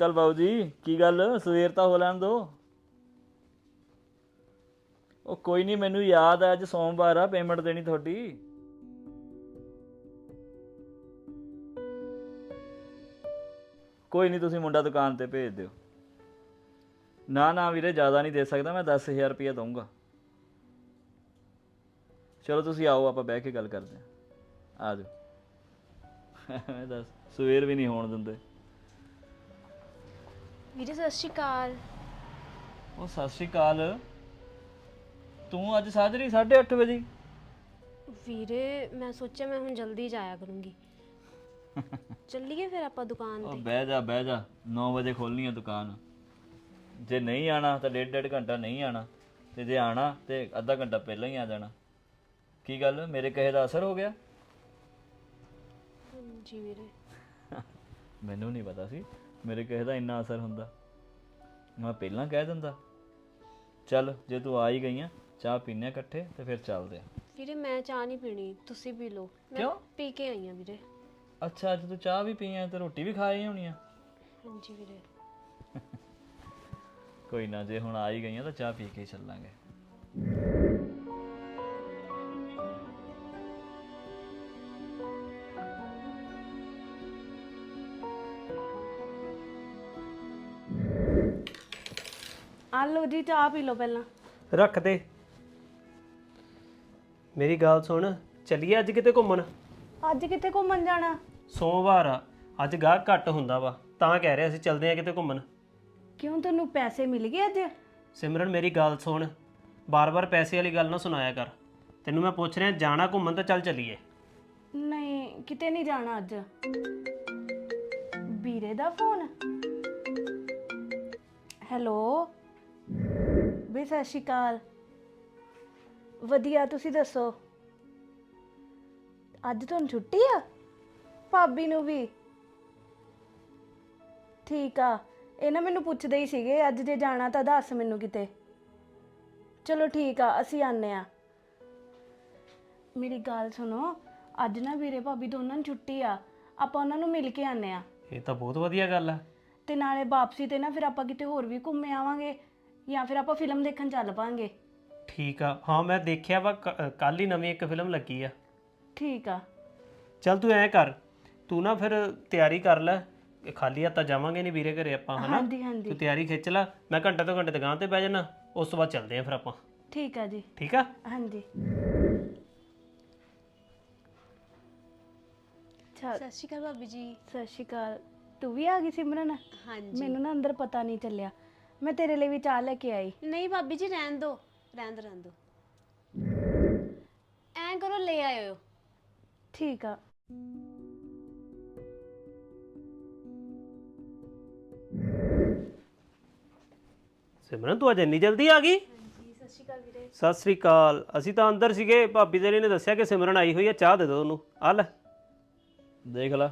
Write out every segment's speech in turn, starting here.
ਅਕਾਲ ਬਾਊ ਜੀ, ਕੀ ਗੱਲ? ਸਵੇਰ ਤਾਂ ਹੋ ਲੈਣ ਦੋ। ਉਹ ਕੋਈ ਨਹੀਂ, ਮੈਨੂੰ ਯਾਦ ਆ, ਅੱਜ ਸੋਮਵਾਰ ਆ ਪੇਮੈਂਟ ਦੇਣੀ ਤੁਹਾਡੀ। ਕੋਈ ਨਹੀਂ, ਤੁਸੀਂ ਮੁੰਡਾ ਦੁਕਾਨ ਤੇ ਭੇਜ ਦਿਓ। ਨਾ ਨਾ ਵੀਰੇ, ਜ਼ਿਆਦਾ ਨਹੀਂ ਦੇ ਸਕਦਾ, ਮੈਂ 10000 ਰੁਪਏ ਦਊਂਗਾ। ਚਲੋ, ਤੁਸੀਂ ਆਓ, ਆਪਾਂ ਬਹਿ ਕੇ ਗੱਲ ਕਰਦੇ ਹਾਂ। ਆ ਜਾਓ। ਮੈਂ ਦੱਸ, ਸਵੇਰ ਵੀ ਨਹੀਂ ਹੋਣ ਦਿੰਦੇ। ਵੀਰੇ ਸਤਿ ਸ਼੍ਰੀ ਅਕਾਲ। ਉਹ ਸਤਿ ਸ਼੍ਰੀ ਅਕਾਲ। ਤੂੰ ਅੱਜ ਸਾਜਰੀ 8:30 ਵਜੇ। ਵੀਰੇ ਮੈਂ ਸੋਚਿਆ ਮੈਂ ਹੁਣ ਜਲਦੀ ਜਾਇਆ ਕਰੂੰਗੀ। ਚੱਲੀਏ ਫਿਰ ਆਪਾਂ ਦੁਕਾਨ ਉਹ ਤੇ। ਬਹਿ ਜਾ ਬਹਿ ਜਾ। 9 ਵਜੇ ਖੋਲਣੀ ਆ ਦੁਕਾਨ। ਜੇ ਨਹੀਂ ਆਣਾ ਤਾਂ ਡੇਢ ਡੇਢ ਘੰਟਾ ਨਹੀਂ ਆਣਾ। ਤੇ ਜੇ ਆਣਾ ਤੇ ਅੱਧਾ ਘੰਟਾ ਪਹਿਲਾਂ ਹੀ ਆ ਜਾਣਾ। ਕੀ ਗੱਲ? ਮੇਰੇ ਕਹੇ ਦਾ ਅਸਰ ਹੋ ਗਿਆ? ਜੀ ਵੀਰੇ। ਮੈਨੂੰ ਨਹੀਂ ਪਤਾ ਸੀ। ਮੇਰੇ ਕਹੇ ਦਾ ਇੰਨਾ ਅਸਰ ਹੁੰਦਾ। ਮੈਂ ਪਹਿਲਾਂ ਕਹਿ ਦਿੰਦਾ ਚੱਲ ਜੇ ਤੂੰ ਆ ਹੀ ਗਈ ਆ ਚਾਹ ਪੀਨੇ ਆ ਇਕੱਠੇ ਤੇ ਫਿਰ ਚੱਲਦੇ ਆ। ਵੀਰੇ ਮੈਂ ਚਾਹ ਨਹੀਂ ਪੀਣੀ ਤੁਸੀਂ ਪੀ ਲਓ। ਮੈਂ ਕਿਉਂ? ਪੀ ਕੇ ਆਈ ਹਾਂ ਵੀਰੇ। ਅੱਛਾ ਅੱਜ ਤੂੰ ਚਾਹ ਵੀ ਪੀ ਆ ਤੇ ਰੋਟੀ ਵੀ ਖਾ ਆਈ ਹੋਣੀ ਆ? ਹਾਂਜੀ ਵੀਰੇ। ਕੋਈ ਨਾ ਜੇ ਹੁਣ ਆ ਹੀ ਗਈਆਂ ਤਾਂ ਚਾਹ ਪੀ ਕੇ ਹੀ ਚੱਲਾਂਗੇ। ਆ ਲਓ ਜੀ ਚਾਹ ਪੀ ਲਓ ਪਹਿਲਾਂ। ਰੱਖ ਦੇ। ਮੇਰੀ ਗੱਲ ਸੁਣ ਚੱਲੀਏ ਅੱਜ ਕਿਤੇ ਘੁੰਮਣ? ਅੱਜ ਕਿੱਥੇ ਘੁੰਮਣ ਜਾਣਾ? ਸੋਮਵਾਰ ਆ ਅੱਜ ਗਾਹਕ ਘੱਟ ਹੁੰਦਾ ਵਾ ਤਾਂ ਕਹਿ ਰਿਹਾ ਸੀ ਚੱਲਦੇ ਆ ਕਿਤੇ ਘੁੰਮਣ। ਕਿਉਂ ਤੈਨੂੰ ਪੈਸੇ ਮਿਲ ਗਏ ਅੱਜ? ਸਿਮਰਨ ਮੇਰੀ ਗੱਲ ਸੁਣ ਬਾਰ-ਬਾਰ ਪੈਸੇ ਵਾਲੀ ਗੱਲ ਨਾ ਸੁਣਾਇਆ ਕਰ। ਤੈਨੂੰ ਮੈਂ ਪੁੱਛ ਰਿਹਾ ਜਾਣਾ ਘੁੰਮਣ ਤਾਂ ਚੱਲ ਚੱਲੀਏ। ਨਹੀਂ ਕਿਤੇ ਨਹੀਂ ਜਾਣਾ ਅੱਜ। ਵੀਰੇ ਦਾ ਫੋਨ? ਹੈਲੋ? ਵੀ ਸਤਿ ਸ਼੍ਰੀ ਅਕਾਲ। ਵਧੀਆ ਤੁਸੀਂ ਦੱਸੋ? ਅੱਜ ਤੁਹਾਨੂੰ ਛੁੱਟੀ ਆ? ਭਾਬੀ ਨੂੰ ਵੀ। ਠੀਕ ਆ। ਇਹ ਨਾ ਮੈਨੂੰ ਪੁੱਛਦੇ ਹੀ ਸੀਗੇ ਅੱਜ ਜੇ ਜਾਣਾ ਤਾਂ ਦੱਸ ਮੈਨੂੰ ਕਿਤੇ। ਚਲੋ ਠੀਕ ਆ ਅਸੀਂ ਆਨੇ ਆ ਮੇਰੀ ਗੱਲ ਸੁਣੋ ਅੱਜ ਨਾ ਵੀਰੇ ਭਾਬੀ ਦੋਨਾਂ ਨੂੰ ਛੁੱਟੀ ਆ। ਆਪਾਂ ਉਹਨਾਂ ਨੂੰ ਮਿਲ ਕੇ ਆਨੇ ਆ ਇਹ ਤਾਂ ਬਹੁਤ ਵਧੀਆ ਗੱਲ ਆ। ਤੇ ਨਾਲੇ ਵਾਪਸੀ ਤੇ ਨਾ ਫਿਰ ਆਪਾਂ ਕਿਤੇ ਹੋਰ ਵੀ ਘੁੰਮੇ ਆਵਾਂਗੇ। ਜਾਂ ਫਿਰ ਆਪਾਂ ਫਿਲਮ ਦੇਖਣ ਚੱਲ ਪਾਂਗੇ। ਠੀਕ ਆ। ਹਾਂ ਮੈਂ ਦੇਖਿਆ ਵਾ ਕੱਲ ਹੀ ਨਵੀਂ ਇੱਕ ਫਿਲਮ ਲੱਗੀ ਆ। ਠੀਕ ਆ। ਚੱਲ ਤੂੰ ਐਂ ਕਰ ਤੂੰ ਨਾ ਫਿਰ ਤਿਆਰੀ ਕਰ ਲੈ। ਖਾਲੀ ਹੱਥਾਂ ਜਾਵਾਂਗੇ ਨਹੀਂ ਵੀਰੇ ਘਰੇ ਆਪਾਂ ਹਨਾ? ਹਾਂਜੀ ਹਾਂਜੀ। ਤੂੰ ਤਿਆਰੀ ਖਿੱਚ ਲੈ। ਮੈਂ ਘੰਟੇ ਤੋਂ ਘੰਟੇ ਦੁਕਾਨ ਤੇ ਬਹਿ ਜਾਣਾ ਉਸ ਤੋਂ ਬਾਅਦ ਚੱਲਦੇ ਆਂ ਫਿਰ ਆਪਾਂ। ਠੀਕ ਆ ਜੀ। ਠੀਕ ਆ? ਹਾਂਜੀ। ਅੱਛਾ ਸਤਿ ਸ਼੍ਰੀ ਅਕਾਲ ਭਾਬੀ ਜੀ। ਸਤਿ ਸ਼੍ਰੀ ਅਕਾਲ। ਤੂੰ ਵੀ ਆ ਗਈ ਸਿਮਰਨ? ਹਾਂਜੀ। ਮੈਨੂੰ ਨਾ ਅੰਦਰ ਪਤਾ ਨਹੀਂ ਚੱਲਿਆ। ਮੈਂ ਤੇਰੇ ਲਈ ਵੀ ਚਾਹ ਲੈ ਕੇ ਆਈ। ਨਹੀਂ ਭਾਬੀ ਜੀ ਰਹਿਣ ਦਿਓ ਰਹਿਣ ਦਿਓ ਰਹਿਣ ਦਿਓ ਐਂ ਕਰੋ ਲੈ ਆਇਓ। ਠੀਕ ਆ। ਸਿਮਰਨ ਤੂੰ ਅੱਜ ਇੰਨੀ ਜਲਦੀ ਆ ਗਈ? ਸਤਿ ਸ਼੍ਰੀ ਅਕਾਲ ਵੀਰੇ। ਸਤਿ ਸ੍ਰੀ ਅਕਾਲ। ਅਸੀਂ ਤਾਂ ਅੰਦਰ ਸੀਗੇ ਭਾਬੀ ਤੇਰੀ ਨੇ ਦੱਸਿਆ ਕਿ ਸਿਮਰਨ ਆਈ ਹੋਈ ਹੈ ਚਾਹ ਦੇ ਦਿਓ ਉਹਨੂੰ। ਆ ਲੈ। ਦੇਖ ਲੈ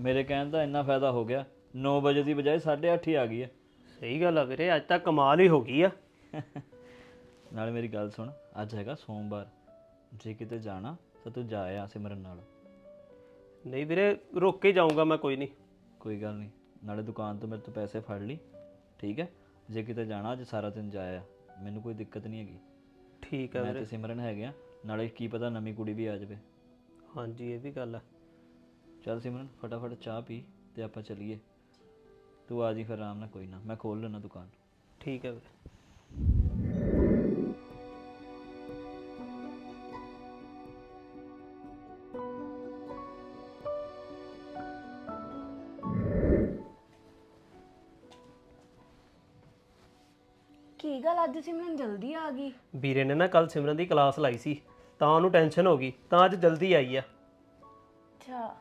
ਮੇਰੇ ਕਹਿਣ ਦਾ ਇੰਨਾ ਫਾਇਦਾ ਹੋ ਗਿਆ 9 ਵਜੇ ਦੀ ਬਜਾਏ 8:30 ਹੀ ਆ ਗਈ ਹੈ। ਸਹੀ ਗੱਲ ਆ ਵੀਰੇ ਅੱਜ ਤਾਂ ਕਮਾਲ ਹੀ ਹੋ ਗਈ ਆ। ਨਾਲੇ ਮੇਰੀ ਗੱਲ ਸੁਣ ਅੱਜ ਹੈਗਾ ਸੋਮਵਾਰ। ਜੇ ਕਿਤੇ ਜਾਣਾ ਤਾਂ ਤੂੰ ਜਾ ਆ ਸਿਮਰਨ ਨਾਲ। ਨਹੀਂ ਵੀਰੇ ਰੁਕ ਕੇ ਜਾਊਂਗਾ ਮੈਂ ਕੋਈ ਨਹੀਂ। ਕੋਈ ਗੱਲ ਨਹੀਂ ਨਾਲੇ ਦੁਕਾਨ ਤੋਂ ਮੇਰੇ ਤੋਂ ਪੈਸੇ ਫੜ ਲਈ ਠੀਕ ਹੈ? ਜੇ ਕਿਤੇ ਜਾਣਾ ਅੱਜ ਸਾਰਾ ਦਿਨ ਜਾਇਆ ਮੈਨੂੰ ਕੋਈ ਦਿੱਕਤ ਨਹੀਂ ਹੈਗੀ। ਠੀਕ ਆ ਮੈਂ ਵੀਰੇ। ਸਿਮਰਨ ਹੈਗੇ ਆ ਨਾਲੇ ਕੀ ਪਤਾ ਨਵੀਂ ਕੁੜੀ ਵੀ ਆ ਜਾਵੇ। ਹਾਂਜੀ ਇਹ ਵੀ ਗੱਲ ਆ। ਚੱਲ ਸਿਮਰਨ ਫਟਾਫਟ ਚਾਹ ਪੀ ਤੇ ਆਪਾਂ ਚੱਲੀਏ। ਤੂੰ ਆ ਜੀ ਫਿਰ ਆਰਾਮ ਨਾਲ ਕੋਈ ਨਾ। ਮੈਂ ਖੋਲ ਲੈਣਾ ਦੁਕਾਨ। ਠੀਕ ਹੈ ਵੀਰੇ। ਕੀ ਗੱਲ ਅੱਜ ਸਿਮਰਨ ਜਲਦੀ ਆ ਗਈ? ਵੀਰੇ ਨੇ ਨਾ ਕੱਲ ਸਿਮਰਨ ਦੀ ਕਲਾਸ ਲਾਈ ਸੀ। ਤਾਂ ਉਹਨੂੰ ਟੈਨਸ਼ਨ ਹੋ ਗਈ। ਤਾਂ ਅੱਜ ਜਲਦੀ ਆਈ ਆ। ਅੱਛਾ।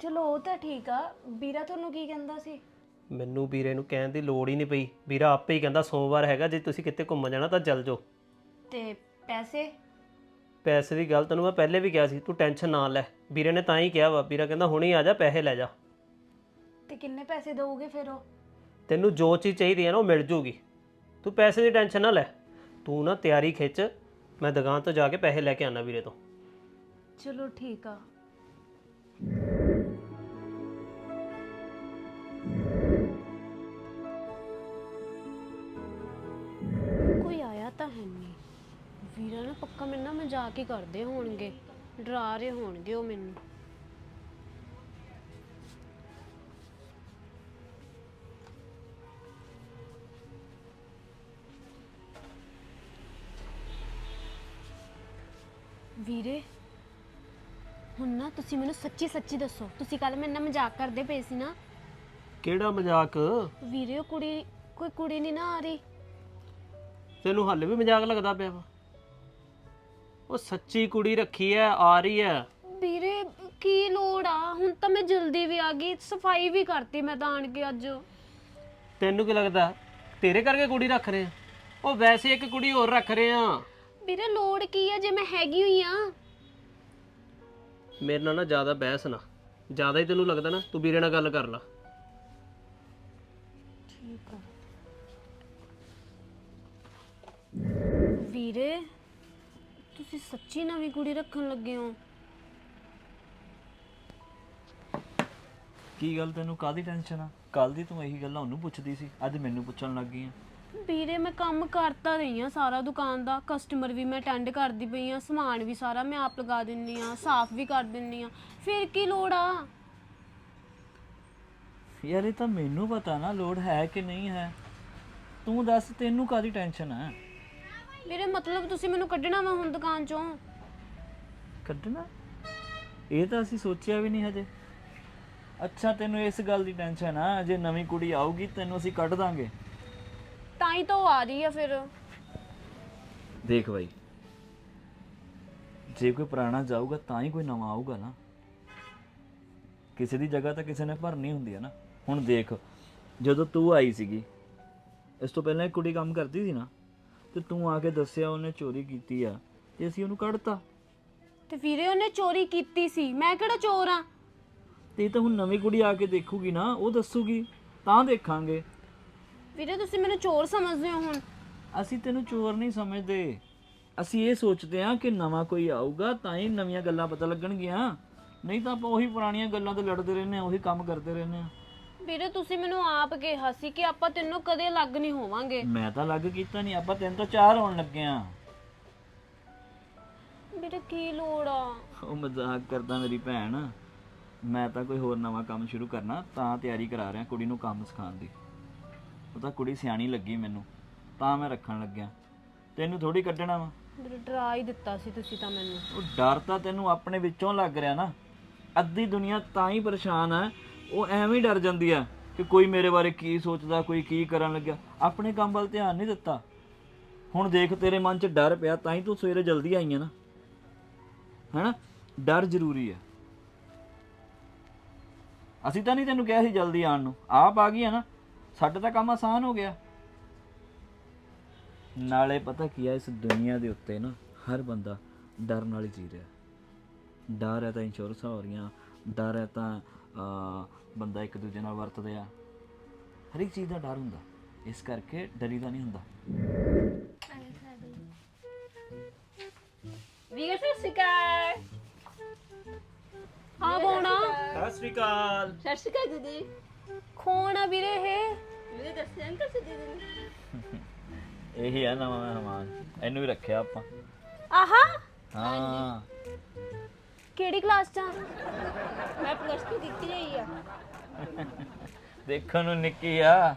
ਚਲੋ ਉਹ ਤਾਂ ਠੀਕ ਆ। ਵੀਰਾ ਤੁਹਾਨੂੰ ਕੀ ਕਹਿੰਦਾ ਸੀ? ਮੈਨੂੰ ਵੀਰੇ ਨੂੰ ਕਹਿਣ ਦੀ ਲੋੜ ਹੀ ਨਹੀਂ ਪਈ। ਵੀਰਾ ਆਪੇ ਹੀ ਕਹਿੰਦਾ ਸੋਮਵਾਰ ਹੈਗਾ ਜੇ ਤੁਸੀਂ ਕਿਤੇ ਘੁੰਮਣ ਜਾਣਾ ਤਾਂ ਚੱਲ ਜਾਓ। ਤੇ ਪੈਸੇ? ਪੈਸੇ ਦੀ ਗੱਲ ਤੈਨੂੰ ਮੈਂ ਪਹਿਲੇ ਵੀ ਕਿਹਾ ਸੀ ਤੂੰ ਟੈਨਸ਼ਨ ਨਾ ਲੈ। ਵੀਰੇ ਨੇ ਤਾਂ ਹੀ ਕਿਹਾ ਵਾ ਵੀਰਾ ਕਹਿੰਦਾ ਹੁਣੇ ਆ ਜਾ ਪੈਸੇ ਲੈ ਜਾ। ਤੇ ਕਿੰਨੇ ਪੈਸੇ ਦਓਗੇ ਫਿਰ ਉਹ? ਤੈਨੂੰ ਜੋ ਚੀਜ਼ ਚਾਹੀਦੀ ਹੈ ਨਾ ਉਹ ਮਿਲ ਜੂਗੀ। ਤੂੰ ਪੈਸੇ ਦੀ ਟੈਨਸ਼ਨ ਨਾ ਲੈ। ਤੂੰ ਨਾ ਤਿਆਰੀ ਖਿੱਚ। ਮੈਂ ਦੁਕਾਨ ਤੋਂ ਜਾ ਕੇ ਪੈਸੇ ਲੈ ਕੇ ਆਣਾ ਵੀਰੇ ਤੋਂ। ਚਲੋ ਠੀਕ ਆ। ਨਾ। ਪੱਕਾ ਮੇਰੇ ਨਾਲ ਮਜ਼ਾਕ ਹੀ ਕਰਦੇ ਹੋਣਗੇ। ਡਰਾ ਰਹੇ ਹੋਣਗੇ ਉਹ ਮੈਨੂੰ। ਵੀਰੇ ਹੁਣ ਨਾ ਤੁਸੀਂ ਮੈਨੂੰ ਸੱਚੀ ਸੱਚੀ ਦੱਸੋ। ਤੁਸੀਂ ਕੱਲ ਮੇਰੇ ਨਾਲ ਮਜ਼ਾਕ ਕਰਦੇ ਪਏ ਸੀ ਨਾ। ਕਿਹੜਾ ਮਜ਼ਾਕ? ਵੀਰੇ ਉਹ ਕੁੜੀ ਕੋਈ ਕੁੜੀ ਨਹੀਂ ਨਾ ਆ ਰਹੀ। ਤੈਨੂੰ ਹਾਲੇ ਵੀ ਮਜ਼ਾਕ ਲੱਗਦਾ ਪਿਆ ਵਾ। ਉਹ ਸੱਚੀ ਕੁੜੀ ਰੱਖੀ ਐ ਆ ਰਹੀ ਐ। ਵੀਰੇ ਕੀ ਲੋੜ ਆ? ਹੁਣ ਤਾਂ ਮੈਂ ਜਲਦੀ ਵੀ ਆ ਗਈ ਸਫ਼ਾਈ ਵੀ ਕਰਤੀ ਮੈਂ ਤਾਂ ਆਣ ਕੇ ਅੱਜ। ਤੈਨੂੰ ਕੀ ਲੱਗਦਾ? ਤੇਰੇ ਕਰਕੇ ਕੁੜੀ ਰੱਖ ਰਹੇ ਆ? ਉਹ ਵੈਸੇ ਇੱਕ ਕੁੜੀ ਹੋਰ ਰੱਖ ਰਹੇ ਆ। ਵੀਰੇ ਲੋੜ ਕੀ ਆ ਜੇ ਮੈਂ ਹੈਗੀ ਹੋਈ ਆ? ਮੇਰੇ ਨਾਲ ਨਾ ਜ਼ਿਆਦਾ ਬਹਿਸ ਨਾ। ਜ਼ਿਆਦਾ ਹੀ ਤੈਨੂੰ ਲੱਗਦਾ ਨਾ ਤੂੰ ਵੀਰੇ ਨਾਲ ਗੱਲ ਕਰ ਲੈ। ਵੀਰੇ ਤੁਸੀਂ ਸੱਚੀ ਨਵੀਂ ਕੁੜੀ ਰੱਖਣ ਲੱਗੇ ਹੋ। ਕੀ ਗੱਲ ਤੈਨੂੰ ਕਾਦੀ ਟੈਨਸ਼ਨ ਆ? ਕੱਲ ਦੀ ਤੂੰ ਇਹੀ ਗੱਲਾਂ ਉਹਨੂੰ ਪੁੱਛਦੀ ਸੀ ਅੱਜ ਮੈਨੂੰ ਪੁੱਛਣ ਲੱਗ ਗਈ ਆ। ਵੀਰੇ ਮੈਂ ਕੰਮ ਕਰਤਾ ਰਹੀ ਆ ਸਾਰਾ ਦੁਕਾਨ ਦਾ ਕਸਟਮਰ ਵੀ ਮੈਂ ਅਟੈਂਡ ਕਰਦੀ ਪਈ ਆ ਸਮਾਨ ਵੀ ਸਾਰਾ ਮੈਂ ਆਪ ਲਗਾ ਦਿੰਨੀ ਆ ਸਾਫ਼ ਵੀ ਕਰ ਦਿੰਨੀ ਆ ਫਿਰ ਕੀ ਲੋੜ ਆ? ਯਾਰ ਇਹ ਤਾਂ ਮੈਨੂੰ ਪਤਾ ਨਾ ਲੋੜ ਹੈ ਕਿ ਨਹੀਂ ਹੈ। ਤੂੰ ਦੱਸ ਤੈਨੂੰ ਕਾਦੀ ਟੈਨਸ਼ਨ ਹੈ ਵੀਰੇ ਮਤਲਬ ਤੁਸੀਂ ਮੈਨੂੰ ਕੱਢਣਾ ਵਾ ਹੁਣ ਦੁਕਾਨ ਚੋਂ। ਕੱਢਣਾ? ਇਹ ਤਾਂ ਅਸੀਂ ਸੋਚਿਆ ਵੀ ਨਹੀਂ ਹਜੇ। ਅੱਛਾ ਤੈਨੂੰ ਇਸ ਗੱਲ ਦੀ ਟੈਨਸ਼ਨ ਆ ਜੇ ਨਵੀਂ ਕੁੜੀ ਆਊਗੀ ਤੈਨੂੰ ਅਸੀਂ ਕੱਢ ਦਾਂਗੇ। ਤਾਂ ਹੀ ਤਾਂ ਉਹ ਆ ਰਹੀ ਆ ਫਿਰ। ਦੇਖ ਬਾਈ ਜੇ ਕੋਈ ਪੁਰਾਣਾ ਜਾਊਗਾ ਤਾਂ ਹੀ ਕੋਈ ਨਵਾਂ ਆਊਗਾ ਨਾ। ਕਿਸੇ ਦੀ ਜਗ੍ਹਾ ਤਾਂ ਕਿਸੇ ਨੇ ਭਰਨੀ ਹੁੰਦੀ ਹੈ ਨਾ। ਹੁਣ ਦੇਖ ਜਦੋਂ ਤੂੰ ਆਈ ਸੀਗੀ ਇਸ ਤੋਂ ਪਹਿਲਾਂ ਇੱਕ ਕੁੜੀ ਕੰਮ ਕਰਦੀ ਸੀ ਨਾ ਤੇ ਤੂੰ ਆ ਕੇ ਦੱਸਿਆ ਉਹਨੇ ਚੋਰੀ ਕੀਤੀ ਆ ਤੇ ਅਸੀਂ ਉਹਨੂੰ ਕੱਢਤਾ। ਤੇ ਵੀਰੇ ਉਹਨੇ ਚੋਰੀ ਕੀਤੀ ਸੀ ਮੈਂ ਕਿਹੜਾ ਚੋਰ ਆ? ਤੇ ਇਹ ਤਾਂ ਹੁਣ ਨਵੀਂ ਕੁੜੀ ਆ ਕੇ ਦੇਖੂਗੀ ਨਾ ਉਹ ਦੱਸੂਗੀ ਤਾਂ ਦੇਖਾਂਗੇ। ਵੀਰੇ ਤੁਸੀਂ ਮੈਨੂੰ ਚੋਰ ਸਮਝਦੇ ਹੋ ਹੁਣ। ਅਸੀਂ ਤੈਨੂੰ ਚੋਰ ਨਹੀਂ ਸਮਝਦੇ। ਅਸੀਂ ਇਹ ਸੋਚਦੇ ਹਾਂ ਕਿ ਨਵਾਂ ਕੋਈ ਆਊਗਾ ਤਾਂ ਹੀ ਨਵੀਆਂ ਗੱਲਾਂ ਪਤਾ ਲੱਗਣਗੀਆਂ। ਨਹੀਂ ਤਾਂ ਆਪਾਂ ਉਹੀ ਪੁਰਾਣੀਆਂ ਗੱਲਾਂ ਤੇ ਲੜਦੇ ਰਹਿੰਦੇ ਹਾਂ ਉਹੀ ਕੰਮ ਕਰਦੇ ਰਹਿੰਦੇ ਹਾਂ। ਵੀਰੇ ਤੁਸੀਂ ਮੈਨੂੰ ਆਪ ਕਿਹਾ ਸੀ ਕਿ ਆਪਾਂ ਤੈਨੂੰ ਕਦੇ ਅਲੱਗ ਨਹੀਂ ਹੋਵਾਂਗੇ। ਮੈਂ ਤਾਂ ਲੱਗ ਕੀਤਾ ਨਹੀਂ ਆਪਾਂ ਤਿੰਨ ਤੋਂ ਚਾਰ ਹੋਣ ਲੱਗੇ ਆ ਵੀਰੇ ਕੀ ਲੋੜ ਆ? ਉਹ ਮਜ਼ਾਕ ਕਰਦਾ ਮੇਰੀ ਭੈਣ। ਮੈਂ ਤਾਂ ਕੋਈ ਹੋਰ ਨਵਾਂ ਕੰਮ ਸ਼ੁਰੂ ਕਰਨਾ ਤਾਂ ਤਿਆਰੀ ਕਰਾ ਰਿਹਾ ਕੁੜੀ ਨੂੰ ਕੰਮ ਸਿਖਾਉਣ ਦੀ। ਉਹ ਤਾਂ ਕੁੜੀ ਸਿਆਣੀ ਲੱਗੀ ਮੈਨੂੰ ਤਾਂ ਮੈਂ ਰੱਖਣ ਲੱਗਿਆ। ਤੈਨੂੰ ਥੋੜੀ ਕੱਢਣਾ ਵਾ। ਵੀਰੇ ਡਰਾ ਹੀ ਦਿੱਤਾ ਸੀ ਤੁਸੀਂ ਤਾਂ ਮੈਨੂੰ। ਉਹ ਡਰ ਤਾਂ ਤੈਨੂੰ ਆਪਣੇ ਵਿੱਚੋਂ ਲੱਗ ਰਿਹਾ ਨਾ। ਅੱਧੀ ਦੁਨੀਆ ਤਾਂ ਹੀ ਪਰੇਸ਼ਾਨ ਹੈ ਉਹ ਐਵੇਂ ਹੀ ਡਰ ਜਾਂਦੀ ਆ ਕਿ ਕੋਈ ਮੇਰੇ ਬਾਰੇ ਕੀ ਸੋਚਦਾ, ਕੋਈ ਕੀ ਕਰਨ ਲੱਗਿਆ। ਆਪਣੇ ਕੰਮ ਵੱਲ ਧਿਆਨ ਨਹੀਂ ਦਿੱਤਾ। ਹੁਣ ਦੇਖ ਤੇਰੇ ਮਨ 'ਚ ਡਰ ਪਿਆ, ਤਾਂ ਹੀ ਤੂੰ ਸਵੇਰੇ ਜਲਦੀ ਆਈ ਹੈ ਨਾ। ਹੈਨਾ? ਡਰ ਜ਼ਰੂਰੀ ਹੈ ਅਸੀਂ ਤਾਂ ਨਹੀਂ ਤੈਨੂੰ ਕਿਹਾ ਸੀ ਜਲਦੀ ਆਉਣ ਨੂੰ। ਆਪ ਆ ਗਈ ਹੈ ਨਾ। ਸਾਡਾ ਤਾਂ ਕੰਮ ਆਸਾਨ ਹੋ ਗਿਆ। ਨਾਲੇ ਪਤਾ ਕੀ ਹੈ ਇਸ ਦੁਨੀਆ ਦੇ ਉੱਤੇ ਨਾ ਹਰ ਬੰਦਾ ਡਰ ਨਾਲ ਹੀ ਜੀ ਰਿਹਾ ਡਰ ਹੈ ਤਾਂ ਇੰਸ਼ੋਰੈਂਸਾਂ ਹੋ ਰਹੀਆਂ, ਡਰ ਹੈ ਤਾਂ ਬੰਦਾ ਇੱਕ ਦੂਜੇ ਨਾਲ ਵਰਤਦੇ ਆ। ਹਰ ਇੱਕ ਚੀਜ਼ ਦਾ ਡਰ ਹੁੰਦਾ। ਇਸ ਕਰਕੇ ਡਰੀਦਾ ਨਹੀਂ ਹੁੰਦਾ। ਵੀਰ ਸਤਿ ਸ਼੍ਰੀ ਅਕਾਲ। ਹਾਂ ਕੌਣਾ ਸਤਿ ਸ੍ਰੀ ਅਕਾਲ। ਸਤਿ ਸ਼੍ਰੀ ਅਕਾਲ ਦੀਦੀ। ਕੌਣ ਆ ਵੀਰੇ ਇਹ? ਵੀਰੇ ਦੱਸਿਆ ਅੰਕਲ ਸੀ ਦੀਦੀ ਇਹੀ ਹੈ ਨਵਾਂ ਮਹਿਮਾਨ। ਇਹਨੂੰ ਵੀ ਰੱਖਿਆ ਆਪਾਂ। ਆਹਾ? ਹਾਂ। ਕਿਹੜੀ ਕਲਾਸ ਚ ਆ? ਮੈਂ ਪਲੱਸ 2 ਕੀਤੀ ਹੋਈ ਆ। ਦੇਖਣ ਨੂੰ ਨਿੱਕੀ ਆ।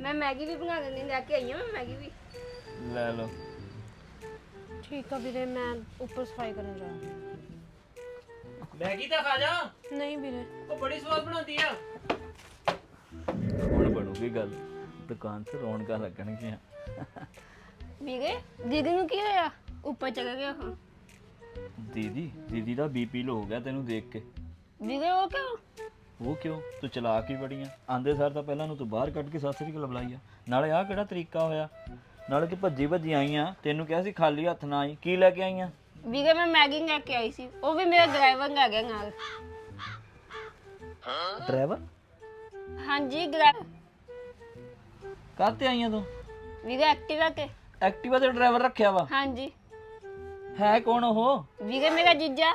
ਮੈਂ ਮੈਗੀ ਵੀ ਬਣਾ ਦਿੰਦੀ ਲੈ ਕੇ ਆਈ ਆ ਮੈਂ ਮੈਗੀ ਵੀ। ਲੈ ਲਓ। ਠੀਕ ਆ ਵੀਰੇ ਮੈਂ ਉੱਪਰ ਸਫ਼ਾਈ ਕਰਨ ਜਾ ਰਹੀ ਮੈਗੀ ਤਾਂ ਖਾ ਜਾ। ਹਾਂ। ਨਹੀਂ ਵੀਰੇ। ਉਹ ਬੜੀ ਸਵਾਦ ਬਣਾਉਂਦੀ ਆ। ਹੁਣ ਬਣੂਗੀ ਗੱਲ। ਦੁਕਾਨ 'ਤੇ ਰੌਣਕਾਂ ਲੱਗਣਗੀਆਂ। ਵੀਰੇ ਦੀਦੀ ਨੂੰ ਕੀ ਹੋਇਆ? ਉੱਪਰ ਚਲਾ ਗਿਆ ਹਾਂ ਦੀਦੀ ਦੀਦੀ ਦਾ ਬੀਪੀ ਲੋ ਹੋ ਗਿਆ ਤੈਨੂੰ ਦੇਖ ਕੇ। ਵੀਰੇ ਉਹ ਕਿਉਂ? ਉਹ ਕਿਉਂ? ਤੂੰ ਚਲਾ ਕੀ ਬੜੀਆਂ ਆਂਦੇ ਸਾਰ ਤਾਂ ਪਹਿਲਾਂ ਨੂੰ ਤੂੰ ਬਾਹਰ ਕੱਢ ਕੇ ਸਾਸਰੀ ਕੋਲ ਬੁਲਾਈ ਆ। ਨਾਲੇ ਆਹ ਕਿਹੜਾ ਤਰੀਕਾ ਹੋਇਆ? ਨਾਲੇ ਤੂੰ ਭੱਜੀ ਭੱਜੀ ਆਈ ਆ। ਤੈਨੂੰ ਕਿਹਾ ਸੀ ਖਾਲੀ ਹੱਥ ਨਾ ਆਈ। ਕੀ ਲੈ ਕੇ ਆਈ ਆ? ਵੀਰੇ ਮੈਂ ਮੈਗੀ ਲੈ ਕੇ ਆਈ ਸੀ। ਉਹ ਵੀ ਮੇਰਾ ਡਰਾਈਵਰ ਲੈ ਗਿਆ ਨਾਲ। ਡਰਾਈਵਰ? ਹਾਂਜੀ ਡਰਾਈਵਰ। ਕਾਹਤੇ ਆਈਆਂ ਤੂੰ? ਵੀਰੇ ਐਕਟਿਵਾ ਤੇ। ਐਕਟਿਵਾ ਤੇ ਡਰਾਈਵਰ ਰੱਖਿਆ ਵਾ? ਹਾਂਜੀ। ਹੈ ਕੌਣ ਉਹ? ਵੀਰੇ ਮੇਰਾ ਜੀਜਾ।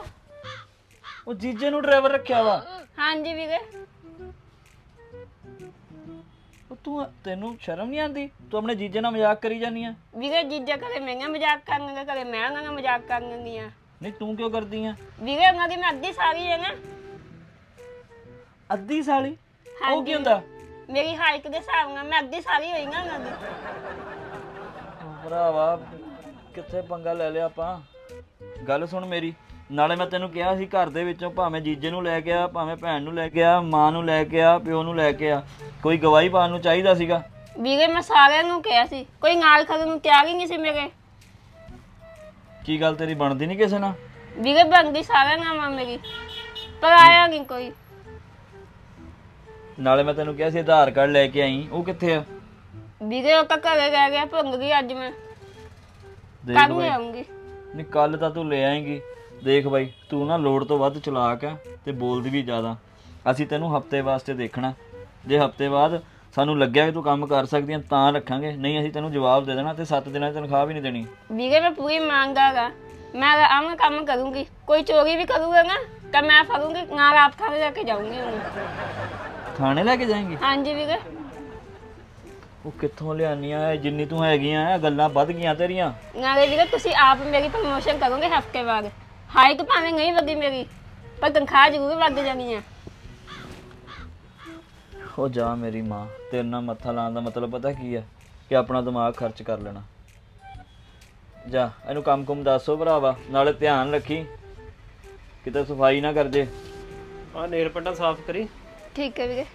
ਉਹ ਜੀਜੇ ਨੂੰ ਡਰਾਈਵਰ ਰੱਖਿਆ ਵਾ। ਹਾਂਜੀ ਵੀਰੇ ਉਹ ਤੂੰ ਤੈਨੂੰ ਸ਼ਰਮ ਨਹੀਂ ਆਉਂਦੀ? ਤੂੰ ਆਪਣੇ ਜੀਜੇ ਨਾਲ ਮਜ਼ਾਕ ਕਰੀ ਜਾਨੀ ਆ? ਵੀਰੇ ਜੀਜਾ ਕਦੇ ਮਹਿੰਗਾ ਮਜ਼ਾਕ ਕਰਨਗੇ ਕਦੇ ਮੈਂ ਉਹਨਾਂ ਨਾਲ ਮਜ਼ਾਕ ਕਰਨਗੀ ਆ ਨਹੀਂ ਤੂੰ ਕਿਉਂ ਕਰਦੀ ਆ? ਵੀਰੇ ਉਹਨਾਂ ਦੀ ਮੈਂ ਅੱਧੀ ਸਾਰੀ ਹੈ ਨਾ। ਅੱਧੀ ਸਾਲੀ? ਉਹ ਕੀ ਹੁੰਦਾ? ਮੇਰੀ ਹਾਈਟ ਦੇ ਹਿਸਾਬ ਨਾਲ ਮੈਂ ਅੱਧੀ ਸਾਰੀ ਹੋਈ ਨਾ ਉਹਨਾਂ ਦੀ। ਭਰਾਵਾ ਕਿੱਥੇ ਪੰਗਾ ਲੈ ਲਿਆ ਆਪਾਂ? ਗੱਲ ਸੁਣ ਮੇਰੀ ਨਾਲੇ ਮੈਂ ਤੈਨੂੰ ਕਿਹਾ ਸੀ ਘਰ ਦੇ ਵਿੱਚੋਂ ਭਾਵੇਂ ਜੀਜੇ ਨੂੰ ਲੈ ਕੇ ਆ ਭਾਵੇਂ ਭੈਣ ਨੂੰ ਲੈ ਕੇ ਆ ਮਾਂ ਨੂੰ ਲੈ ਕੇ ਆ ਪਿਓ ਨੂੰ ਲੈ ਕੇ ਆ ਕੋਈ ਗਵਾਹੀ ਪਾਉਣ ਨੂੰ ਚਾਹੀਦਾ ਸੀਗਾ? ਵੀਰੇ ਮੈਂ ਸਾਰਿਆਂ ਨੂੰ ਕਿਹਾ ਸੀ ਕੋਈ ਨਾਲ ਖੜਨ ਨੂੰ ਤਿਆਰ ਹੀ ਨਹੀਂ ਸੀ ਮੇਰੇ। ਕੀ ਗੱਲ ਤੇਰੀ ਬਣਦੀ ਨਹੀਂ ਕਿਸੇ ਨਾਲ? ਵੀਰੇ ਬਣਦੀ ਸਾਰਿਆਂ ਨਾਲ ਵਾ ਮੇਰੀ ਪਰ ਆਇਆ ਨਹੀਂ ਕੋਈ। ਨਾਲੇ ਮੈਂ ਤੈਨੂੰ ਕਿਹਾ ਸੀ ਆਧਾਰ ਕਾਰਡ ਲੈ ਕੇ ਆਈ ਉਹ ਕਿੱਥੇ ਆ? ਵੀਰੇ ਉਹ ਤਾਂ ਘਰੇ ਰਹਿ ਗਿਆ ਭੁੰਗ ਗਈ ਅੱਜ ਮੈਂ। ਦੇਖ ਕੱਲ ਬਾਈ। ਆਉਂਗੀ ਨਹੀਂ ਕੱਲ ਤਾਂ ਤੂੰ ਲੈ ਆਏਂਗੀ। ਦੇਖ ਬਾਈ ਤੂੰ ਨਾ ਲੋੜ ਤੋਂ ਵੱਧ ਚਲਾਕ ਆ ਤੇ ਬੋਲਦੀ ਵੀ ਜ਼ਿਆਦਾ। ਅਸੀਂ ਤੈਨੂੰ ਹਫ਼ਤੇ ਵਾਸਤੇ ਦੇਖਣਾ। ਜੇ ਹਫ਼ਤੇ ਬਾਅਦ ਸਾਨੂੰ ਲੱਗਿਆ ਕਿ ਤੂੰ ਕੰਮ ਕਰ ਸਕਦੀ ਆ ਤਾਂ ਰੱਖਾਂਗੇ। ਨਹੀਂ ਅਸੀਂ ਤੈਨੂੰ ਜਵਾਬ ਦੇ ਦੇਣਾ ਤੇ 7 ਦਿਨਾਂ ਦੀ ਤਨਖਾਹ ਵੀ ਨਹੀਂ ਦੇਣੀ। ਵੀਰੇ ਮੈਂ ਪੂਰੀ ਆ ਮੈਂ ਆਮ ਕੰਮ ਕਰੂੰਗੀ। ਕੋਈ ਚੋਰੀ ਵੀ ਕਰੂਗਾ ਨਾ ਤਾਂ ਮੈਂ ਫੜੂੰਗੀ ਨਾਲ ਆਪ ਖਾ ਲੈ ਕੇ ਜਾਊਂਗੀ ਉਹਨੂੰ। ਥਾਣੇ ਲੈ ਕੇ ਜਾਏਂਗੀ? ਹਾਂਜੀ ਵੀਰੇ। ਉਹ ਕਿੱਥੋਂ ਲਿਆਨੀਆਂ? ਇਹ ਜਿੰਨੀ ਤੂੰ ਹੈਗੀਆਂ ਇਹ ਗੱਲਾਂ ਵੱਧ ਗਈਆਂ ਤੇਰੀਆਂ। ਨਾਲੇ ਵੀਰੇ ਤੁਸੀਂ ਆਪ ਮੇਰੀ ਪ੍ਰਮੋਸ਼ਨ ਕਰੋਗੇ ਹਫ਼ਤੇ ਬਾਅਦ। ਹਾਈਟ ਭਾਵੇਂ ਨਹੀਂ ਵਧੀ ਮੇਰੀ ਪਰ ਤਨਖਾਹ ਜ਼ਰੂਰ ਵੱਧ ਜਾਣੀ ਆ। ਉਹ ਜਾ ਮੇਰੀ ਮਾਂ ਤੇਰੇ ਨਾਲ ਮੱਥਾ ਲਾਉਣ ਦਾ ਮਤਲਬ ਪਤਾ ਕੀ ਆ? ਕਿ ਆਪਣਾ ਦਿਮਾਗ ਖਰਚ ਕਰ ਲੈਣਾ। ਜਾ ਇਹਨੂੰ ਕੰਮ ਕੁਮ ਦੱਸੋ ਭਰਾਵਾ ਨਾਲੇ ਧਿਆਨ ਰੱਖੀ। ਕਿਤੇ ਸਫ਼ਾਈ ਨਾ ਕਰ ਜੇ। ਆ ਨੇਲ ਪੰਡਾ ਸਾਫ਼ ਕਰੀ। ਠੀਕ ਹੈ ਵੀਰੇ।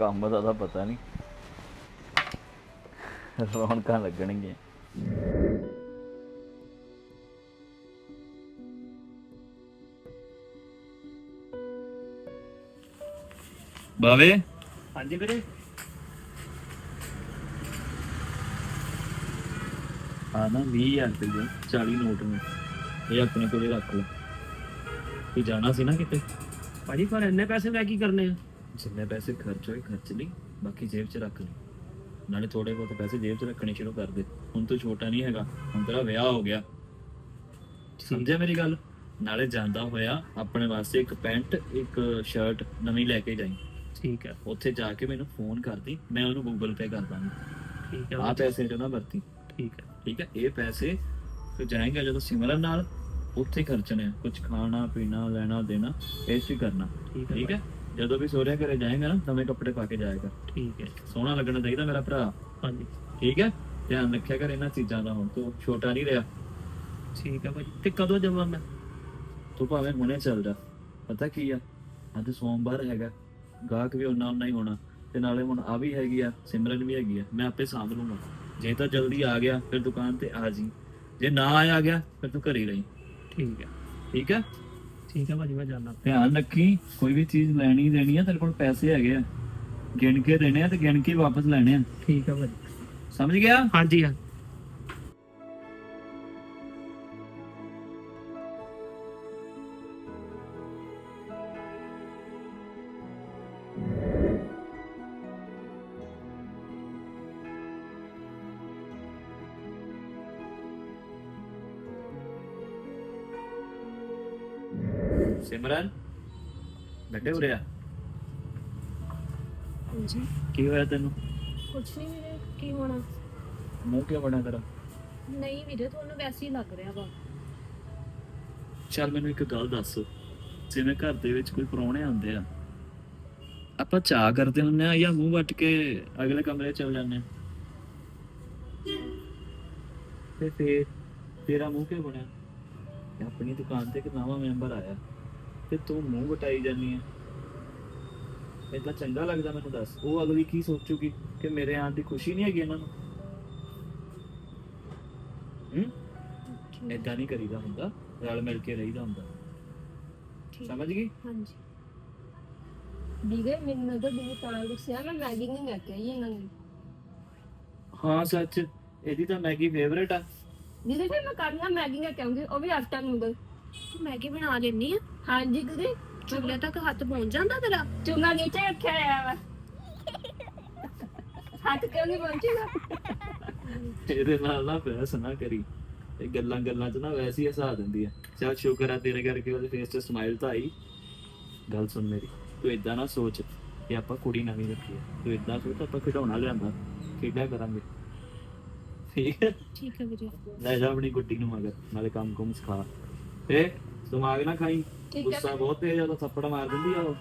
ਕੰਮ ਦਾ ਤਾਂ ਪਤਾ ਨਹੀਂ। ਰੌਣਕਾਂ ਲੱਗਣਗੀਆਂ। ਬਾਵੇ? ਹਾਂਜੀ ਵੀਰੇ। ਆ ਨਾ 20000 ਰੁਪਏ 40 ਨੋਟ ਨੇ। ਇਹ ਆਪਣੇ ਕੋਲੇ ਰੱਖ ਲਓ ਤੂੰ ਜਾਣਾ ਸੀ ਨਾ ਕਿਤੇ? ਭਾਜੀ ਪਰ ਇੰਨੇ ਪੈਸੇ ਮੈਂ ਕੀ ਕਰਨੇ ਆ? ਜਿੰਨੇ ਪੈਸੇ ਖਰਚ ਹੋਏ ਖਰਚ ਲਈ ਬਾਕੀ ਜੇਬ 'ਚ ਰੱਖ ਲਈ। ਨਾਲੇ ਥੋੜੇ ਬਹੁਤ ਪੈਸੇ ਜੇਬ 'ਚ ਰੱਖਣੇ ਸ਼ੁਰੂ ਕਰ ਦੇ ਹੁਣ ਤੂੰ ਛੋਟਾ ਨਹੀਂ ਹੈਗਾ ਹੁਣ ਤੇਰਾ ਵਿਆਹ ਹੋ ਗਿਆ। ਸਮਝਿਆ ਮੇਰੀ ਗੱਲ? ਨਾਲੇ ਜਾਂਦਾ ਹੋਇਆ ਆਪਣੇ ਵਾਸਤੇ ਇੱਕ ਪੈਂਟ ਇੱਕ ਸ਼ਰਟ ਨਵੀਂ ਲੈ ਕੇ ਜਾਈਂ। ਠੀਕ ਹੈ। ਉੱਥੇ ਜਾ ਕੇ ਮੈਨੂੰ ਫੋਨ ਕਰਦੀ ਮੈਂ ਉਹਨੂੰ ਗੂਗਲ ਪੇ ਕਰ ਦਾਂਗਾ। ਠੀਕ ਹੈ। ਆ ਪੈਸੇ ਜੋ ਨਾ ਵਰਤੀ। ਠੀਕ ਹੈ। ਠੀਕ ਹੈ? ਇਹ ਪੈਸੇ ਤੂੰ ਜਾਏਂਗਾ ਜਦੋਂ ਸਿਮਰਨ ਨਾਲ ਉੱਥੇ ਖਰਚਣੇ ਕੁਝ ਖਾਣਾ ਪੀਣਾ ਲੈਣਾ ਦੇਣਾ ਇਹ ਚ ਕਰਨਾ। ਠੀਕ ਹੈ ਜਦੋਂ ਵੀ ਸੋਹਰਿਆ ਘਰੇ ਜਾਏਗਾ ਨਾ ਨਵੇਂ ਕੱਪੜੇ ਪਾ ਕੇ ਜਾਏਗਾ ਠੀਕ ਹੈ ਸੋਹਣਾ ਲੱਗਣਾ ਚਾਹੀਦਾ ਮੇਰਾ ਭਰਾ। ਹਾਂਜੀ। ਠੀਕ ਹੈ? ਧਿਆਨ ਰੱਖਿਆ ਕਰ ਇਹਨਾਂ ਚੀਜ਼ਾਂ ਦਾ ਹੁਣ ਤੂੰ ਛੋਟਾ ਨਹੀਂ ਰਿਹਾ। ਠੀਕ ਹੈ ਭਾਜੀ। ਤੇ ਕਦੋਂ ਜਾਵਾਂ ਮੈਂ? ਤੂੰ ਭਾਵੇਂ ਹੁਣੇ ਚੱਲ ਜਾ। ਪਤਾ ਕੀ ਆ? ਅੱਜ ਸੋਮਵਾਰ ਹੈਗਾ। ਗਾਹਕ ਵੀ ਉਹਨਾਂ ਨਹੀਂ ਹੋਣਾ। ਤੇ ਨਾਲੇ ਹੁਣ ਆ ਵੀ ਹੈਗੀ ਆ ਸਿਮਰਨ ਵੀ ਹੈਗੀ ਆ। ਮੈਂ ਆਪੇ ਸਾਂਭ ਲੂੰਗਾ। ਜੇ ਤਾਂ ਜਲਦੀ ਆ ਗਿਆ ਫਿਰ ਦੁਕਾਨ ਤੇ ਆ ਜੀ। ਜੇ ਨਾ ਆਇਆ ਗਿਆ ਫਿਰ ਤੂੰ ਘਰੇ ਰਹੀ। ਠੀਕ ਹੈ। ਠੀਕ ਹੈ? ਠੀਕ ਹੈ ਭਾਜੀ ਮੈਂ ਜਾਣਾ ਧਿਆਨ ਰੱਖੀ ਕੋਈ ਵੀ ਚੀਜ਼ ਲੈਣੀ ਦੇਣੀ ਆ ਤੇਰੇ ਕੋਲ ਪੈਸੇ ਹੈਗੇ ਆ। ਗਿਣ ਕੇ ਦੇਣੇ ਆ ਤੇ ਗਿਣ ਕੇ ਵਾਪਸ ਲੈਣੇ ਆ। ਠੀਕ ਹੈ ਭਾਜੀ। ਸਮਝ ਗਿਆ? ਹਾਂਜੀ ਹਾਂ ਸਿਮਰਨ ਬੈਠੇ ਹੋ ਰਿਹਾ ਹਾਂਜੀ। ਕੀ ਹੋਇਆ ਤੈਨੂੰ? ਕੁਛ ਨਹੀਂ ਵੀਰੇ ਕੀ ਹੋਣਾ? ਮੂੰਹ ਕਿਉਂ ਬਣਾ ਤੇਰਾ? ਨਹੀਂ ਵੀਰੇ ਤੁਹਾਨੂੰ ਵੈਸੇ ਹੀ ਲੱਗ ਰਿਹਾ ਵਾ। ਚੱਲ ਮੈਨੂੰ ਇੱਕ ਗੱਲ ਦੱਸ। ਜਿਵੇਂ ਘਰ ਦੇ ਵਿੱਚ ਕੋਈ ਪ੍ਰਾਹੁਣੇ ਆਉਂਦੇ ਆ ਆਪਾਂ ਚਾਹ ਕਰਦੇ ਹੁੰਨੇ ਆ ਜਾਂ ਮੂੰਹ ਵੱਟ ਕੇ ਅਗਲੇ ਕਮਰੇ ਚਲ ਜਾਂਦੇ ਆ। ਤੇ ਫੇਰ ਤੇਰਾ ਮੂੰਹ ਕਿਉਂ ਬਣਿਆ? ਆਪਣੀ ਦੁਕਾਨ ਤੇ ਇੱਕ ਨਵਾਂ ਮੈਂਬਰ ਆਇਆ। ਤੇ ਤੂੰ ਮੂੰਹ ਵਟਾਈ ਜਾਨੀ ਆ। ਏਦਾਂ ਚੰਗਾ ਲੱਗਦਾ ਮੈਨੂੰ ਦੱਸ। ਉਹ ਅਗਲੀ ਕੀ ਸੋਚੂਗੀ ਕਿ ਮੇਰੇ ਆਉਣ ਦੀ ਖੁਸ਼ੀ ਨਹੀਂ ਹੈਗੀ ਇਹਨਾਂ ਨੂੰ? ਹੂੰ? ਏਦਾਂ ਨਹੀਂ ਕਰੀਦਾ ਹੁੰਦਾ। ਰਲ ਮਿਲ ਕੇ ਰਹੀਦਾ ਹੁੰਦਾ। ਠੀਕ। ਸਮਝ ਗਈ? ਹਾਂਜੀ। ਵੀਰੇ ਮੈਨੂੰ ਤਾਂ ਬਹੁਤ ਤਾਂ ਗੁੱਸਿਆ ਮੈਂ ਮੈਗੀ ਨਹੀਂ ਲੈ ਕੇ ਆਈ ਇਹਨਾਂ ਨੂੰ। ਹਾਂ ਸੱਚ। ਇਹਦੀ ਤਾਂ ਮੈਗੀ ਫੇਵਰੇਟ ਆ। ਦੀਦੀ ਫਿਰ ਮੈਂ ਕਰਨਾ ਮੈਗੀ ਲੈ ਕੇ ਆਉਂਗੀ ਉਹ ਵੀ ਆਟਾ ਨੂਡਲ। ਤੂੰ ਮੈਗੀ ਬਣਾ ਲੈਣੀ ਆ? ਹਾਂਜੀ ਦੀਦੀ ਚੁੱਲ੍ਹੇ ਤੱਕ ਹੱਥ ਪਹੁੰਚ ਜਾਂਦਾ ਤੇਰਾ? ਚੁੰਗਾ ਨੀਚੇ ਰੱਖਿਆ ਹੋਇਆ ਵਾ। ਹੱਥ ਕਿਉਂ ਨਹੀਂ ਪਹੁੰਚੇਗਾ? ਇਹਦੇ ਨਾਲ ਨਾ ਬਹਿਸ ਨਾ ਕਰੀ। ਇਹ ਗੱਲਾਂ ਗੱਲਾਂ 'ਚ ਨਾ ਵੈਸੇ ਹੀ ਹਸਾ ਦਿੰਦੀ ਆ। ਚੱਲ ਸ਼ੁਕਰ ਆ ਤੇਰੇ ਕਰਕੇ ਉਹਦੇ ਫੇਸ 'ਤੇ ਸਮਾਈਲ ਤਾਂ ਆਈ। ਗੱਲ ਸੁਣ ਮੇਰੀ ਤੂੰ ਇਦਾਂ ਨਾ ਸੋਚ ਕਿ ਆਪਾਂ ਕੁੜੀ ਨਵੀਂ ਰੱਖੀ ਆ। ਤੂੰ ਇਦਾਂ ਸੋਚ ਆਪਾਂ ਖਿਡੌਣਾ ਲਿਆਂਦਾ। ਖੇਡਿਆ ਕਰਾਂਗੇ। ਠੀਕ ਹੈ? ਠੀਕ ਹੈ ਵੀਰੇ। ਲੈ ਜਾ ਆਪਣੀ ਗੁੱਡੀ ਨੂੰ ਮਗਰ ਨਾਲੇ ਕੰਮ ਕੁਮ ਸਿਖਾ। ਏ ਦਿਮਾਗ ਨਾ ਖਾਈ। ਗੁੱਸਾ ਬਹੁਤ ਤੇਜ਼ ਆ ਤਾਂ ਥੱਪੜ ਮਾਰ ਦਿੰਦੀ ਆ ਉਹ।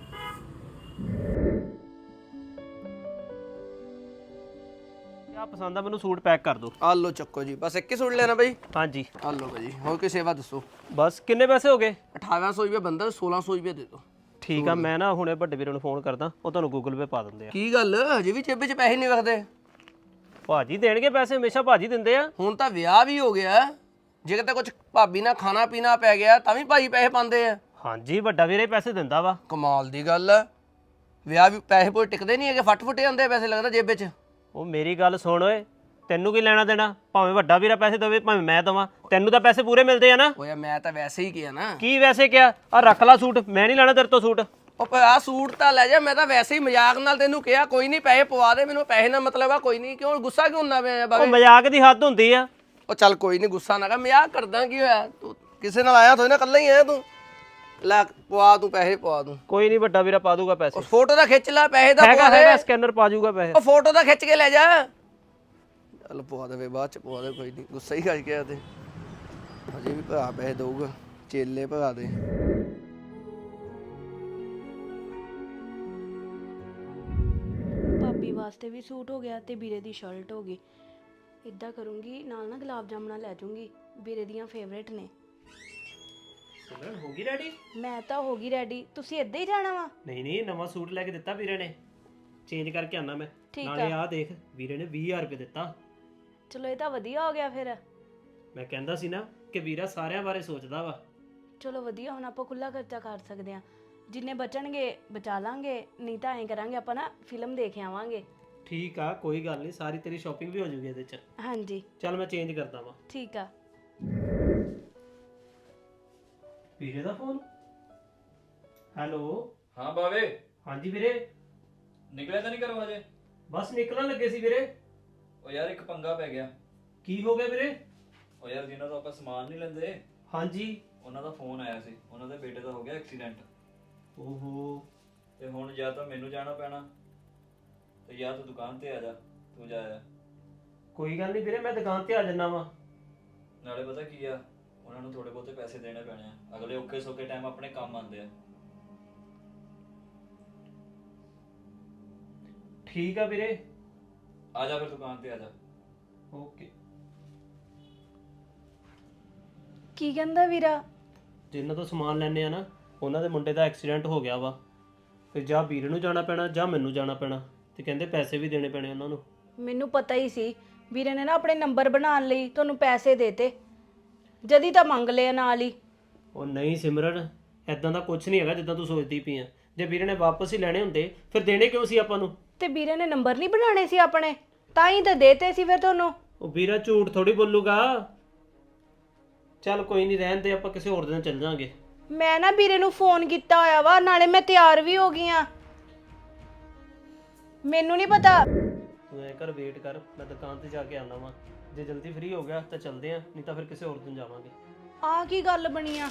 ਆ ਪਸੰਦ ਆ? ਮੈਨੂੰ ਸੂਟ ਪੈਕ ਕਰ ਦਿਓ। ਆ ਲਓ ਚੱਕੋ ਜੀ। ਬਸ ਇੱਕ ਹੀ ਸੂਟ ਲੈਣਾ ਬਾਈ? ਹਾਂਜੀ। ਆ ਲਓ ਬਾਈ। ਹੋਰ ਕੋਈ ਸੇਵਾ ਦੱਸੋ? ਬਸ ਕਿੰਨੇ ਪੈਸੇ ਹੋ ਗਏ? 1800 ਰੁਪਏ ਬੰਦਾ 1600 ਰੁਪਏ ਦੇ ਦਿਓ। ਠੀਕ ਆ ਮੈਂ ਨਾ ਹੁਣੇ ਵੱਡੇ ਵੀਰੇ ਨੂੰ ਫੋਨ ਕਰਦਾ ਉਹ ਤੁਹਾਨੂੰ ਗੂਗਲ ਪੇ ਪਾ ਦਿੰਦੇ ਆ। ਕੀ ਗੱਲ? ਹਜੇ ਵੀ ਚੇਬੇ 'ਚ ਪੈਸੇ ਨਹੀਂ ਰੱਖਦੇ ਭਾਜੀ ਦੇਣਗੇ ਪੈਸੇ ਹਮੇਸ਼ਾ ਭਾਜੀ ਦਿੰਦੇ ਆ। ਹੁਣ ਤਾਂ ਵਿਆਹ ਵੀ ਹੋ ਗਿਆ। ਜੇ ਕਿਤੇ ਕੁਝ ਭਾਬੀ ਨਾਲ ਖਾਣਾ ਪੀਣਾ ਪੈ ਗਿਆ ਤਾਂ ਵੀ ਭਾਈ ਪੈਸੇ ਪਾਉਂਦੇ ਆ। ਹਾਂਜੀ ਵੱਡਾ ਵੀਰੇ ਪੈਸੇ ਦਿੰਦਾ ਵਾ। ਕਮਾਲ ਦੀ ਗੱਲ ਆ। ਵਿਆਹ ਵੀ ਪੈਸੇ ਪੂਰੇ ਟਿਕਦੇ ਨਹੀਂ ਹੈਗੇ ਫੱਟ ਫੁੱਟੇ ਆ ਪੈਸੇ ਲੱਗਦਾ ਜੇਬੇ 'ਚ ਉਹ ਮੇਰੀ ਗੱਲ ਸੁਣ ਓਏ ਤੈਨੂੰ ਕੀ ਲੈਣਾ ਦੇਣਾ? ਭਾਵੇਂ ਵੱਡਾ ਵੀਰਾ ਪੈਸੇ ਦੇਵੇ ਭਾਵੇਂ ਮੈਂ ਦਵਾਂ। ਤੈਨੂੰ ਤਾਂ ਪੈਸੇ ਪੂਰੇ ਮਿਲਦੇ ਆ ਨਾ। ਓਏ ਮੈਂ ਤਾਂ ਵੈਸੇ ਹੀ ਕਿਹਾ ਨਾ। ਕੀ ਵੈਸੇ ਕਿਹਾ? ਆ ਰੱਖ ਲਾ ਸੂਟ ਮੈਂ ਨਹੀਂ ਲੈਣਾ ਤੇਰੇ ਤੋਂ ਸੂਟ। ਉਹ ਆ ਸੂਟ ਤਾਂ ਲੈ ਜਾ ਮੈਂ ਤਾਂ ਵੈਸੇ ਹੀ ਮਜ਼ਾਕ ਨਾਲ ਤੈਨੂੰ ਕਿਹਾ ਕੋਈ ਨਹੀਂ ਪੈਸੇ ਪਵਾ ਦੇ ਮੈਨੂੰ ਪੈਸੇ ਨਾਲ ਮਤਲਬ ਆ ਕੋਈ ਨਹੀਂ ਕਿਉਂ ਗੁੱਸਾ ਕਿਉਂ ਹੁੰਦਾ ਪਿਆ ਉਹ ਬਾਬੇ? ਮਜ਼ਾਕ ਦੀ ਹੱਦ ਹੁੰਦੀ ਆ। ਉਹ ਚੱਲ ਕੋਈ ਨਹੀਂ ਗੁੱਸਾ ਨਾ ਕਰ ਮਜ਼ਾਕ ਕਰਦਾ ਕੀ ਹੋਇਆ? ਤੂੰ ਕਿਸੇ ਨਾਲ ਆਇਆ ਥੋੜੀ ਨਾ ਇਕੱਲਾ ਹੀ ਆਇਆ ਤੂੰ? ਲੈ ਪਵਾ ਤੂੰ ਪੈਸੇ ਪਵਾ ਦੂੰ। ਕੋਈ ਨਹੀਂ ਵੱਡਾ ਵੀਰਾ ਪਾ ਦੂਗਾ ਪੈਸੇ। ਫੋਟੋ ਦਾ ਖਿੱਚ ਲੈ ਪੈਸੇ ਦਾ ਹੈਗਾ ਪਵਾ ਦੇ। ਹੈਗਾ ਸਕੈਨਰ ਪਾ ਜੂਗਾ ਪੈਸੇ। ਉਹ ਫੋਟੋ ਦਾ ਖਿੱਚ ਕੇ ਲੈ ਜਾ। ਚੱਲ ਪਵਾ ਦੇਵੇ ਬਾਅਦ ਚ ਪਵਾ ਦੇ ਕੋਈ ਨਹੀਂ। ਗੁੱਸਾ ਹੀ ਕਰਕੇ ਆ ਤੇ। ਹਜੇ ਵੀ ਭਰਾ ਪੈਸੇ ਦਊਗਾ। ਚੇਲੇ ਭਰਾ ਦੇ। ਭਾਬੀ ਵਾਸਤੇ ਵੀ ਸੂਟ ਹੋ ਗਿਆ ਤੇ ਵੀਰੇ ਦੀ ਸ਼ਰਟ ਹੋ ਗਈ। ਇਦਾਂ ਕਰੂੰਗੀ ਨਾਲ ਨਾ ਗੁਲਾਬ ਜਾਮਣਾ ਲੈ ਜਾਊਂਗੀ ਵੀਰੇ ਦੀਆਂ ਫੇਵਰੇਟ ਨੇ। ਹੋ ਗਈ ਰੈਡੀ ਮੈਂ ਤਾਂ ਹੋ ਗਈ ਰੈਡੀ ਤੁਸੀਂ ਇੱਦਾਂ ਹੀ ਜਾਣਾ ਵਾ? ਨਹੀਂ ਨਹੀਂ ਨਵਾਂ ਸੂਟ ਲੈ ਕੇ ਦਿੱਤਾ ਵੀਰੇ ਨੇ। ਚੇਂਜ ਕਰਕੇ ਆਣਾ ਮੈਂ। ਠੀਕ ਨਾਲੇ ਆਹ ਦੇਖ ਵੀਰੇ ਨੇ 20000 ਰੁਪਏ ਦਿੱਤਾ। ਚਲੋ ਇਹ ਤਾਂ ਵਧੀਆ ਹੋ ਗਿਆ ਫਿਰ। ਮੈਂ ਕਹਿੰਦਾ ਸੀ ਨਾ ਕਿ ਵੀਰਾ ਸਾਰਿਆਂ ਬਾਰੇ ਸੋਚਦਾ ਵਾ। ਚਲੋ ਵਧੀਆ ਹੁਣ ਆਪਾਂ ਖੁੱਲਾ ਖਰਚਾ ਕਰ ਸਕਦੇ ਆ ਜਿੰਨੇ ਬਚਣਗੇ ਬਚਾ ਲਾਂਗੇ। ਨਹੀਂ ਤਾਂ ਐਂ ਕਰਾਂਗੇ ਆਪਾਂ ਨਾ ਫਿਲਮ ਦੇਖ ਆਵਾਂਗੇ। ਠੀਕ ਆ ਕੋਈ ਗੱਲ ਨਹੀਂ ਸਾਰੀ ਤੇਰੀ ਸ਼ਾਪਿੰਗ ਵੀ ਹੋ ਜੂਗੀ ਇਹਦੇ ਚ। ਹਾਂਜੀ। ਚੱਲ ਮੈਂ ਚੇਂਜ ਕਰਦਾ ਵਾਂ। ਠੀਕ ਆ। ਵੀਰੇ ਦਾ ਫੋਨ? ਹੈਲੋ? ਹਾਂ ਬਾਵੇ। ਹਾਂਜੀ ਵੀਰੇ। ਨਿਕਲਿਆ ਤਾਂ ਨਹੀਂ ਕਰਵਾ ਜੇ ਬਸ ਨਿਕਲਣ ਲੱਗੇ ਸੀ ਵੀਰੇ। ਉਹ ਯਾਰ ਇੱਕ ਪੰਗਾ ਪੈ ਗਿਆ। ਕੀ ਹੋ ਗਿਆ ਵੀਰੇ? ਉਹ ਯਾਰ ਜਿਨ੍ਹਾਂ ਤੋਂ ਆਪਾਂ ਸਮਾਨ ਨਹੀਂ ਲੈਂਦੇ ਹਾਂਜੀ। ਉਹਨਾਂ ਦਾ ਫੋਨ ਆਇਆ ਸੀ। ਉਹਨਾਂ ਦੇ ਬੇਟੇ ਦਾ ਹੋ ਗਿਆ ਐਕਸੀਡੈਂਟ। ਓਹੋ। ਤੇ ਹੁਣ ਜਾਂ ਤਾਂ ਮੈਨੂੰ ਜਾਣਾ ਪੈਣਾ ਤੇ ਜਾਂ ਤੂੰ ਦੁਕਾਨ ਤੇ ਆ ਜਾ ਤੂੰ ਜਾ ਆ। ਕੋਈ ਗੱਲ ਨਹੀਂ ਵੀਰੇ ਮੈਂ ਦੁਕਾਨ ਤੇ ਆ ਜੰਨਾ ਵਾਂ। ਨਾਲੇ ਪਤਾ ਕੀ ਆ? ਉਹਨਾਂ ਨੂੰ ਥੋੜੇ ਬਹੁਤੇ ਪੈਸੇ ਦੇਣੇ ਪੈਣੇ ਆ। ਅਗਲੇ ਔਕੇ ਸੌਕੇ ਟਾਈਮ ਆਪਣੇ ਕੰਮ ਆਉਂਦੇ ਆ। ਠੀਕ ਆ ਵੀਰੇ। ਆ ਜਾ ਫਿਰ ਦੁਕਾਨ ਤੇ ਆ ਜਾ। ਓਕੇ। ਕੀ ਕਹਿੰਦਾ ਵੀਰਾ? ਜਿਨ੍ਹਾਂ ਤੋਂ ਸਮਾਨ ਲੈਣੇ ਆ ਨਾ ਉਹਨਾਂ ਦੇ ਮੁੰਡੇ ਦਾ ਐਕਸੀਡੈਂਟ ਹੋ ਗਿਆ ਵਾ। ਫਿਰ ਜਾਂ ਵੀਰੇ ਨੂੰ ਜਾਣਾ ਪੈਣਾ ਜਾਂ ਮੈਨੂੰ ਜਾਣਾ ਪੈਣਾ। ਤੇ ਕਹਿੰਦੇ ਪੈਸੇ ਵੀ ਦੇਣੇ ਪੈਣੇ ਉਹਨਾਂ ਨੂੰ। ਮੈਨੂੰ ਪਤਾ ਹੀ ਸੀ। ਵੀਰੇ ਨੇ ਨਾ ਆਪਣੇ ਨੰਬਰ ਬਣਾਉਣ ਲਈ ਤੁਹਾਨੂੰ ਪੈਸੇ ਦੇਤੇ। ਜਦੀ ਤਾਂ ਮੰਗ ਲਿਆ ਨਾਲ ਹੀ। ਉਹ ਨਹੀਂ ਸਿਮਰਨ ਐਦਾਂ ਦਾ ਕੁਝ ਨਹੀਂ ਹੈਗਾ ਜਿੱਦਾਂ ਤੂੰ ਸੋਚਦੀ ਪਈ ਆ। ਜੇ ਵੀਰੇ ਨੇ ਵਾਪਸ ਹੀ ਲੈਣੇ ਹੁੰਦੇ ਫਿਰ ਦੇਣੇ ਕਿਉਂ ਸੀ ਆਪਾਂ ਨੂੰ? ਤੇ ਵੀਰੇ ਨੇ ਨੰਬਰ ਨਹੀਂ ਬਣਾਉਣੇ ਸੀ ਆਪਣੇ ਤਾਂ ਹੀ ਤਾਂ ਦੇਤੇ ਸੀ ਫਿਰ ਤੁਹਾਨੂੰ। ਉਹ ਵੀਰਾ ਝੂਠ ਥੋੜੀ ਬੋਲੂਗਾ। ਚੱਲ ਕੋਈ ਨਹੀਂ ਰਹਿਣ ਦੇ ਆਪਾਂ ਕਿਸੇ ਹੋਰ ਦਿਨ ਚੱਲ ਜਾਾਂਗੇ ਮੈਂ ਨਾ ਵੀਰੇ ਨੂੰ ਫੋਨ ਕੀਤਾ ਹੋਇਆ ਵਾ ਨਾਲੇ ਮੈਂ ਤਿਆਰ ਵੀ ਹੋ ਗਈ ਆ। ਮੈਨੂੰ ਨਹੀਂ ਪਤਾ। ਤੂੰ ਐ ਕਰ ਵੇਟ ਕਰ, ਮੈਂ ਦੁਕਾਨ ਤੇ ਜਾ ਕੇ ਆਉਣਾ ਵਾਂ। ਜੇ ਜਲਦੀ ਫ੍ਰੀ ਹੋ ਗਿਆ ਤਾਂ ਚੱਲਦੇ ਆ, ਨਹੀਂ ਤਾਂ ਫਿਰ ਕਿਸੇ ਹੋਰ ਦਿਨ ਜਾਵਾਂਗੇ। ਆ ਕੀ ਗੱਲ ਬਣੀ ਆ?